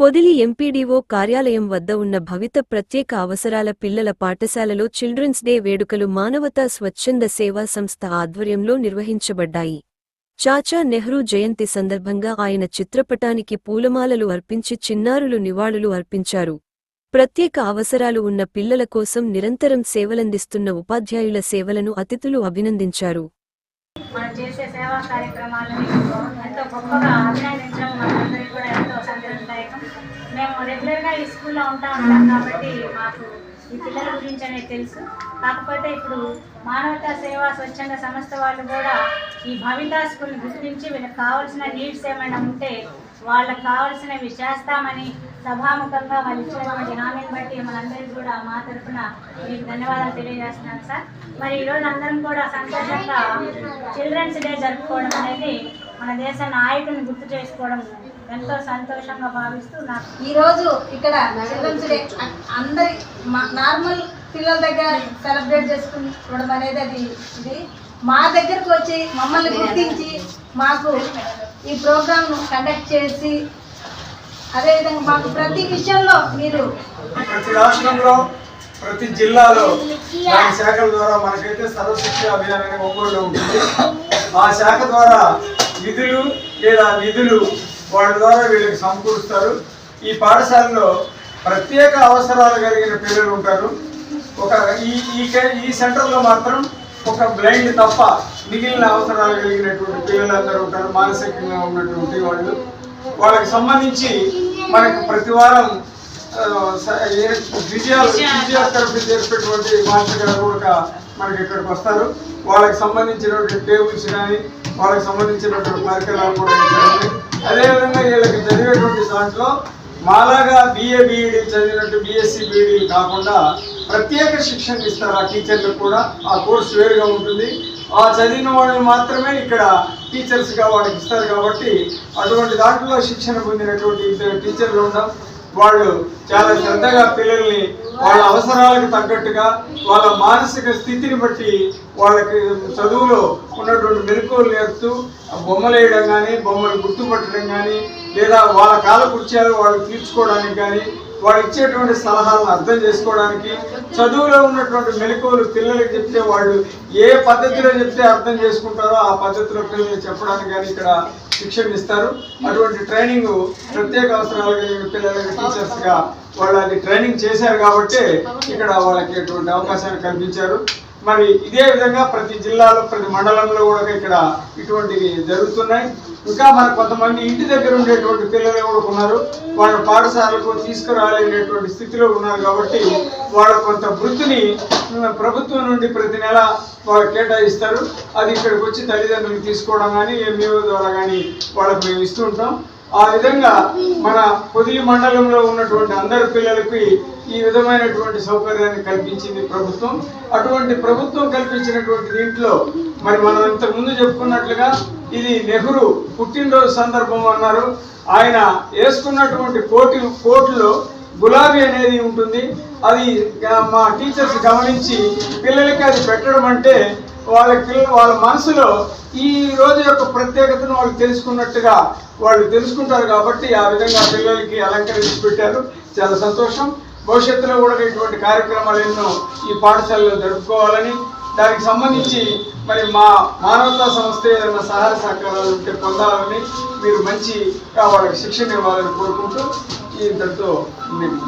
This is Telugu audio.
పొదిలి ఎంపీడీఓ కార్యాలయం వద్ద ఉన్న భవిత ప్రత్యేక అవసరాల పిల్లల పాఠశాలలో చిల్డ్రన్స్ డే వేడుకలు మానవతా స్వచ్ఛంద సేవా సంస్థ ఆధ్వర్యంలో నిర్వహించబడ్డాయి. చాచా నెహ్రూ జయంతి సందర్భంగా ఆయన చిత్రపటానికి పూలమాలలు అర్పించి చిన్నారులు నివాళులు అర్పించారు. ప్రత్యేక అవసరాలు ఉన్న పిల్లల కోసం నిరంతరం సేవలందిస్తున్న ఉపాధ్యాయుల సేవలను అతిథులు అభినందించారు. మనం చేసే సేవా కార్యక్రమాలని ఎంతో గొప్పగా అభినందించడం మనందరికీ కూడా ఎంతో మేము రెగ్యులర్గా ఈ స్కూల్లో ఉంటా ఉంటాం కాబట్టి మాకు ఈ పిల్లల గురించి అనేది తెలుసు. కాకపోతే ఇప్పుడు మానవతా సేవా స్వచ్ఛంద సంస్థ వాళ్ళు కూడా ఈ భవితా స్కూల్ గుర్తించి వీళ్ళకి కావాల్సిన నీడ్స్ ఏమైనా ఉంటే వాళ్ళకి కావాల్సినవి చేస్తామని సభాముఖంగా వాళ్ళు ఇచ్చినటువంటి హామీని బట్టి మనందరికీ కూడా మా తరఫున మీకు ధన్యవాదాలు తెలియజేస్తున్నాను సార్. మరి ఈరోజు అందరం కూడా సంతోషంగా చిల్డ్రన్స్ డే జరుపుకోవడం అనేది మన దేశ నాయకుని గుర్తు చేసుకోవడం ఎంతో సంతోషంగా భావిస్తూ నాకు ఈరోజు ఇక్కడ చిల్డ్రన్స్ డే అందరి మా- నార్మల్ పిల్లల దగ్గర సెలబ్రేట్ చేసుకోవడం అనేది అది ఇది. మా దగ్గరకు వచ్చి మమ్మల్ని గుర్తించి మాకు ఈ ప్రోగ్రామ్ను కండక్ట్ చేసి అదేవిధంగా మాకు ప్రతి విషయంలో మీరు ప్రతి రాష్ట్రంలో ప్రతి జిల్లాలో దాని శాఖల ద్వారా మనకైతే సర్వశిక్ష అభియాన్ అనే ఒంగోలులో ఉంటుంది ఆ శాఖ ద్వారా విధులు లేదా నిధులు వాళ్ళ ద్వారా వీళ్ళకి సమకూరుస్తారు. ఈ పాఠశాలలో ప్రత్యేక అవసరాలు కలిగిన పిల్లలు ఉంటారు. ఒక ఈ ఈ ఈ సెంటర్లో మాత్రం ఒక బ్లైండ్ తప్ప మిగిలిన అవసరాలు కలిగినటువంటి పిల్లలందరూ ఉంటారు. మానసికంగా ఉన్నటువంటి వాళ్ళు. వాళ్ళకి సంబంధించి మనకు ప్రతి వారం ఫిజియోథెరపీ చేసేటువంటి మాస్టర్ గారు కూడా మనకి ఇక్కడికి వస్తారు. వాళ్ళకి సంబంధించినటువంటి టేబుల్స్ కానీ వాళ్ళకి సంబంధించినటువంటి పరికరాలు కూడా అదేవిధంగా వీళ్ళకి జరిగేటువంటి దాంట్లో మాలాగా బిఏ బీఈడి చదివినట్టు బిఎస్సీ బీఈడి కాకుండా ప్రత్యేక శిక్షణ ఇస్తారు ఆ టీచర్లకు కూడా. ఆ కోర్సు వేరుగా ఉంటుంది. ఆ చదివిన వాళ్ళని మాత్రమే ఇక్కడ టీచర్స్గా వాళ్ళకి ఇస్తారు కాబట్టి అటువంటి దాంట్లో శిక్షణ పొందినటువంటి టీచర్లు ఉండడం వాళ్ళు చాలా శ్రద్ధగా పిల్లల్ని వాళ్ళ అవసరాలకు తగ్గట్టుగా వాళ్ళ మానసిక స్థితిని బట్టి వాళ్ళకి చదువులో ఉన్నటువంటి మెలకువలు నేర్పుతూ ఆ బొమ్మలు వేయడం కానీ బొమ్మలు గుర్తుపట్టడం కానీ లేదా వాళ్ళ కాలకృత్యాలు వాళ్ళు తీర్చుకోవడానికి కానీ వాళ్ళు ఇచ్చేటువంటి సలహాలను అర్థం చేసుకోవడానికి చదువులో ఉన్నటువంటి మెలకువలు పిల్లలకి చెప్తే వాళ్ళు ఏ పద్ధతిలో చెప్తే అర్థం చేసుకుంటారో ఆ పద్ధతిలో పిల్లలు చెప్పడానికి కానీ ఇక్కడ శిక్షణ ఇస్తారు. అటువంటి ట్రైనింగ్ ప్రత్యేక అవసరాలు కలిగిన పిల్లలకి టీచర్స్గా వాళ్ళు అది ట్రైనింగ్ చేశారు కాబట్టి ఇక్కడ వాళ్ళకి ఎటువంటి అవకాశాన్ని కల్పించారు. మరి ఇదే విధంగా ప్రతి జిల్లాలో ప్రతి మండలంలో కూడా ఇక్కడ ఇటువంటివి జరుగుతున్నాయి. ఇంకా మన కొంతమంది ఇంటి దగ్గర ఉండేటువంటి పిల్లలు కూడా ఉన్నారు వాళ్ళ పాఠశాలకు తీసుకురాలేనటువంటి స్థితిలో ఉన్నారు కాబట్టి వాళ్ళ కొంత వృత్తిని ప్రభుత్వం నుండి ప్రతి నెల వాళ్ళు కేటాయిస్తారు. అది ఇక్కడికి వచ్చి తల్లిదండ్రులు తీసుకోవడం కానీ ఎంఈఓ ద్వారా కానీ వాళ్ళకి మేము ఇస్తుంటాం. ఆ విధంగా మన పొదిలి మండలంలో ఉన్నటువంటి అందరి పిల్లలకి ఈ విధమైనటువంటి సౌకర్యాన్ని కల్పించింది ప్రభుత్వం. అటువంటి ప్రభుత్వం కల్పించినటువంటి దీంట్లో మరి మనం ఇంతకుముందు చెప్పుకున్నట్లుగా ఇది నెహ్రూ పుట్టినరోజు సందర్భం అన్నారు. ఆయన వేసుకున్నటువంటి కోటి కోట్లో గులాబీ అనేది ఉంటుంది. అది మా టీచర్స్ గమనించి పిల్లలకి అది పెట్టడం అంటే వాళ్ళ పిల్ల వాళ్ళ మనసులో ఈ రోజు యొక్క ప్రత్యేకతను వాళ్ళు తెలుసుకున్నట్టుగా వాళ్ళు తెలుసుకుంటారు కాబట్టి ఆ విధంగా పిల్లలకి అలంకరించి పెట్టారు. చాలా సంతోషం. భవిష్యత్తులో కూడా ఇటువంటి కార్యక్రమాలు ఎన్నో ఈ పాఠశాలలో జరుపుకోవాలని. దానికి సంబంధించి మరి మా మానవతా సంస్థ ఏదైనా సహాయ సహకారాలు ఉంటే పొందాలని మీరు మంచి వాళ్ళకి శిక్షణ ఇవ్వాలని కోరుకుంటూ ఈ ఇంతటితో నేను